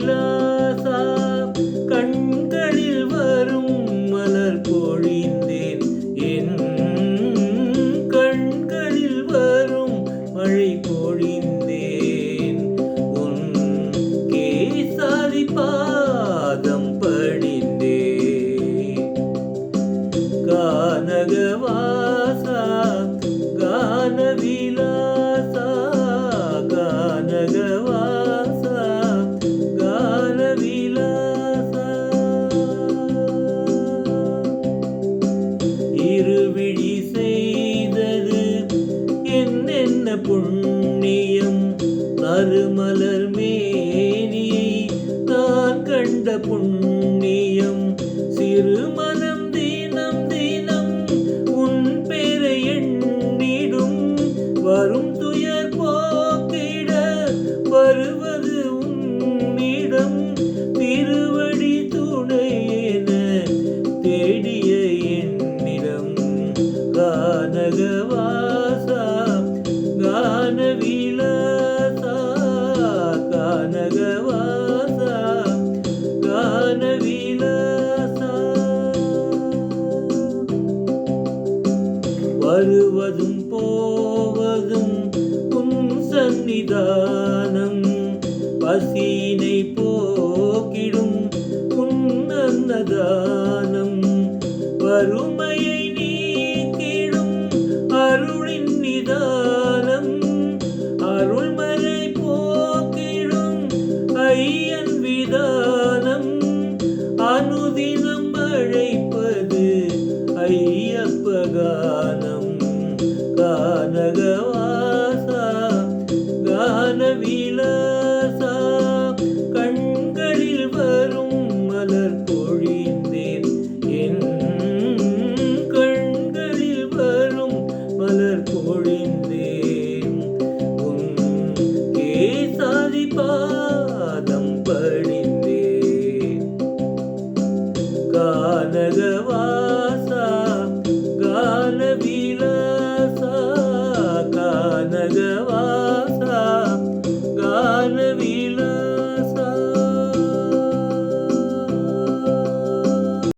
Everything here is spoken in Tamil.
விலாசா புண்ணியம் நறுமலர் மேனி. தான் கண்ட புண்ணியம் சிறுமனம் தினம் தினம். உன் பெற எண்ணிடும் வரும் துயர் போக்கிட வருவது உன்னிடம். திருவடி துணை தேடிய என்னிடம். கானகவா வருவதும் போவதும் உம் சந்நிதானம். பசியினை போக்கிடும் உன் அன்னதானம் வறுமையை நீக்கிடும் அருளின் நிதானம். அருள்மறை போக்கிடும் ஐயன் விதானம். அனுதினம் மழை கானகவாச கான விலாச கண்களில் வரும் மலர் பொழிந்தேன் என் கண்களில் வரும் மலர் பொழிந்தேன் உன் கேசாதி பாதம் பணிந்தேன் கானகவாச feeling.